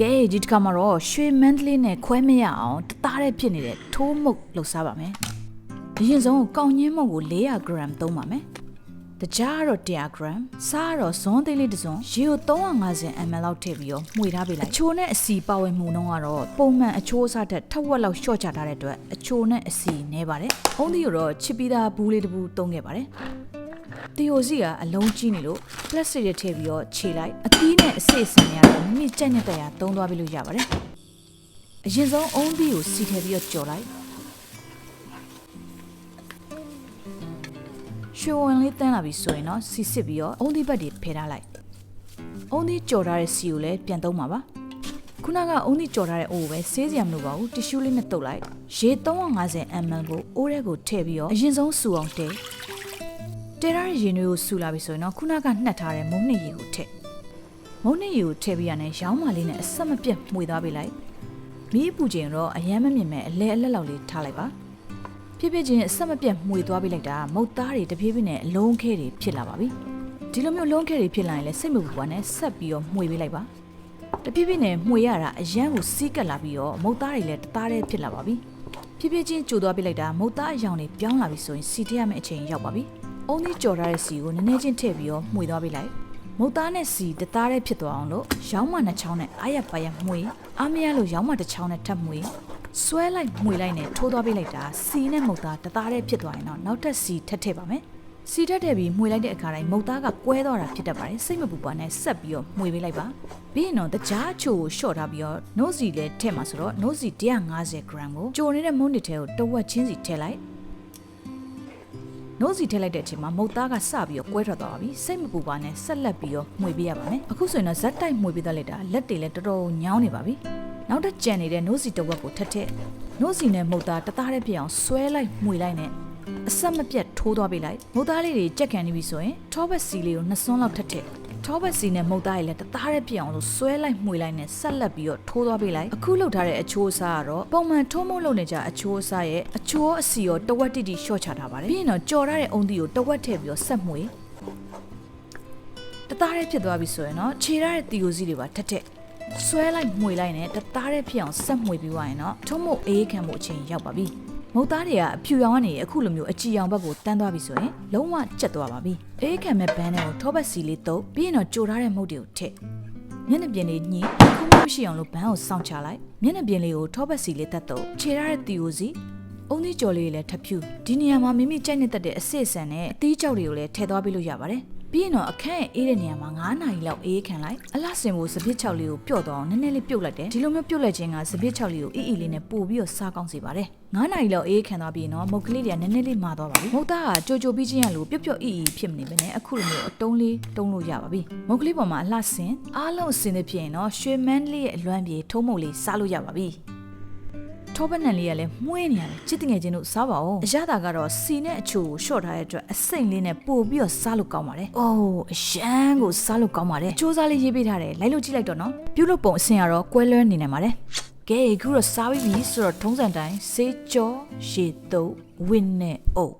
ကဲဒီတစ်ခါမှာတော့ရွှေမန္တလေးနဲ့ခွဲမရအောင်တသားတည်းဖြစ်နေတဲ့ထိုးမုတ်လှုပ်ရှားပါမယ်အရင်ဆုံးကောင်းညင်းမုတ်ကို400 gram သုံးပါမယ်တကြားကတော့100 gram စားကတော့ဇွန်းသေးလေးတစ်စုံရေကို350 ml လောက်ထည့်ပြီးတော့မှွေထားပေးလိုက်အချိုနဲ့အစီပါဝင်မှုနှုန်းကတော့ပုံမှန်အချိုးအစားထက်ထက်ဝက်လောက်လျှော့ချထားတဲ့အတွက်အချိုနဲ့အစီနည်းပါတယ်အုံးသီးကိုတော့ချစ်ပြီးသားဘူးလေးတစ်ဘူးသုံးခဲ့ပါတယ် တီယိုစီကအလုံးကြီးနေလို့ plastic တွေထည့်ပြီးတော့ခြေလိုက်အသီးနဲ့အစစ်အစင်တွေကတော့မိမိကြက်ညက်တဲ့ရာသုံးသွားပြီးလို့ရပါတယ်အရင်ဆုံးအုံးသီးကိုစီထည့်ပြီးတော့ကြော်လိုက်ရွှေဝင်လေးတန်းလာပြီဆိုရင်တော့စီစစ်ပြီးတော့အုံးသီးဘက်တွေဖယ်ထားလိုက်အုံးသီးကြော်ထားတဲ့စီကိုလည်းပြန်သုံးပါပါခုနကအုံးသီးကြော်ထားတဲ့အိုးကိုပဲဆေးစရာမလိုပါဘူးတီရှူးလေးနဲ့တုပ်လိုက်ရေ350 ml ကိုအိုးထဲကိုထည့်ပြီးတော့အရင်ဆုံးစူအောင်တဲ တဲရတဲ့ရင်တွေကိုဆူလာပြီဆိုရင်တော့ခုနကနှက်ထားတဲ့မုံနှစ်ရေကိုထည့်မုံနှစ်ရေကိုထည့်ပြီးရတဲ့ရောင်းမလေးနဲ့အဆက်မပြတ်မှွေသွားပေးလိုက်မီးပူချိန်တော့အယမ်းမမြင်မဲ့အလဲအလက်လောက်လေးထားလိုက်ပါဖြစ်ဖြစ်ချင်းအဆက်မပြတ်မှွေသွားပေးလိုက်တာမုတ်သားတွေတပြေးပြေးနဲ့အလုံးခဲတွေဖြစ်လာပါပြီဒီလိုမျိုးလုံးခဲတွေဖြစ်လာရင်လည်းစိတ်မပူပါနဲ့ဆက်ပြီးတော့မှွေပေးလိုက်ပါတပြေးပြေးနဲ့မှွေရတာအယမ်းကိုစီးကပ်လာပြီးတော့မုတ်သားတွေလည်းတသားတည်းဖြစ်လာပါပြီဖြစ်ဖြစ်ချင်းကြိုသွားပေးလိုက်တာမုတ်သားအယောင်တွေပြောင်းလာပြီဆိုရင်စီထရမယ့်အချိန်ရောက်ပါပြီ အုံးသီးကြော်ထားတဲ့စီကိုနည်းနည်းချင်းထည့်ပြီးတော့မှွေသွားပေးလိုက်မုတ်သားနဲ့စီတသားတည်းဖြစ်သွားအောင်လို့ရောင်းမနှစ်ချောင်းနဲ့အားရပါရမှွေအားမရလို့ရောင်းမတစ်ချောင်းနဲ့ထပ်မှွေဆွဲလိုက်မှွေလိုက်နဲ့ထိုးသွားပေးလိုက်တာစီနဲ့မုတ်သားတသားတည်းဖြစ်သွားရင်တော့နောက်ထပ်စီထပ်ထည့်ပါမယ်စီထပ်ထည့်ပြီးမှွေလိုက်တဲ့အခါတိုင်းမုတ်သားကကွဲသွားတာဖြစ်တတ်ပါတယ်စိတ်မပူပါနဲ့ဆက်ပြီးတော့မှွေပေးလိုက်ပါပြီးရင်တော့တကြားအချိုကိုရှော့ထားပြီးတော့နို့စီလည်းထည့်မှာဆိုတော့နို့စီ150 gram ကိုကြိုနေတဲ့မုန်းတစ်ထဲကိုတဝက်ချင်းစီထည့်လိုက် နို့စီထည့်လိုက်တဲ့အချိန်မှာမုတ်သားကစပြီးတော့ကွဲထွက်သွားပါပြီစိတ်မပူပါနဲ့ဆက်လက်ပြီးတော့မှွေပေးရပါမယ်အခုဆိုရင်တော့ဇက်တိုက်မှွေပေးသွားလိုက်တာလက်တွေလည်းတော်တော်ညောင်းနေပါပြီနောက်တစ်ကြံနေတဲ့နို့စီတစ်ဝက်ကိုထပ်ထည့်နို့စီနဲ့မုတ်သားတသားတည်းဖြစ်အောင်ဆွဲလိုက်မှွေလိုက်နဲ့အဆက်မပြတ်ထိုးသွားပေးလိုက်မုတ်သားလေးတွေကြက်ခံနေပြီဆိုရင်ထောဘက်စီလေးကိုနှစ်စွန်းလောက်ထပ်ထည့် ထောဘက်စီနဲ့မုတ်သားရည်လည်းတသားတည်းပြအောင်လို့ဆွဲလိုက်မှွေလိုက်နဲ့ဆက်လက်ပြီးတော့ထိုးသွားပေးလိုက်အခုလောက်ထားတဲ့အချိုးအစားကတော့ပုံမှန်ထိုးမုတ်လုပ်နေကြအချိုးအစားရဲ့အချိုးအစီရောတဝက်တိတိရှော့ချထားပါတယ်ပြီးရင်တော့ကြော်ထားတဲ့အုံသီးကိုတဝက်ထည့်ပြီးတော့ဆက်မှွေတသားတည်းဖြစ်သွားပြီဆိုရင်တော့ခြေရတဲ့တီယိုစီတွေပါထက်ထက်ဆွဲလိုက်မှွေလိုက်နဲ့တသားတည်းဖြစ်အောင်ဆက်မှွေပြီးသွားရင်တော့ထုံးမုတ်အေးခံမှုအချိန်ရောက်ပါပြီ မုတ်သားတွေကအဖြူရောင်ကနေအခုလိုမျိုးအကြည်ရောင်ဘက်ကိုတန်းသွားပြီဆိုရင်လုံးဝကျက်သွားပါပြီအေးခံမဲ့ဘန်းနဲ့ကိုထောဘက်စီလေးတုပ်ပြီးရင်တော့ကြိုထားတဲ့မုတ်တွေကိုထည့်မျက်နှာပြင်လေးညှိခုမမရှိအောင်လို့ဘန်းကိုစောင့်ချလိုက်မျက်နှာပြင်လေးကိုထောပတ်စီလေးတက်တော့ခြေရတဲ့တီယိုစီအုံသီးကြော်လေးလည်းထပ်ဖြူဒီနေရာမှာမိမိကြိုက်နေတတ်တဲ့အစစ်အဆန်နဲ့အသီးကြောက်တွေကိုလည်းထည့်သွားပေးလို့ရပါတယ် ပြီးရင်တော့အခန်းရဲ့အေးတဲ့နေရာမှာ9နာရီလောက်အေးခံလိုက်အလှဆင်ဖို့စပစ်ချောက်လေးကိုပျော့သွားအောင်နည်းနည်းလေးပြုတ်လိုက်တယ်ဒီလိုမျိုးပြုတ်လိုက်ခြင်းကစပစ်ချောက်လေးကိုအီအီလေးနဲ့ပို့ပြီးတော့စားကောင်းစေပါတယ်9နာရီလောက်အေးခံသွားပြီးရင်တော့မုတ်ကလေးတွေကနည်းနည်းလေးမာသွားပါပြီမုတ်သားကကြိုကြိုပြီးချင်းရလို့ပျော့ပျော့အီအီဖြစ်မနေဘဲနဲ့အခုလိုမျိုးအတုံးလေးတုံးလို့ရပါပြီမုတ်ကလေးပေါ်မှာအလှဆင်အားလုံးအစင်သဖြင့်တော့ရွှေမန်းလေးရဲ့အလွမ်းပြေထုံးမုတ်လေးစားလို့ရပါပြီ ထောပနံလေးကလည်းမှုေးနေရတယ်ချစ်တငယ်ချင်းတို့စားပါဦးအရသာကတော့စီနဲ့အချိုကိုရှော့ထားတဲ့အတွက်အစိမ့်လေးနဲ့ပို့ပြီးတော့စားလို့ကောင်းပါတယ်အိုးအရန်ကိုစားလို့ကောင်းပါတယ်စူးစားလေးရေးပေးထားတယ်လိုက်လို့ကြည့်လိုက်တော့နော်ပြုတ်လို့ပုံအစင်ကတော့ကွဲလွဲနေနိုင်ပါတယ်ကဲအခုတော့စားပြီးပြီဆိုတော့ထုံးစံတိုင်းစေးကြောရေတုပ်ဝင်းနဲ့အုပ်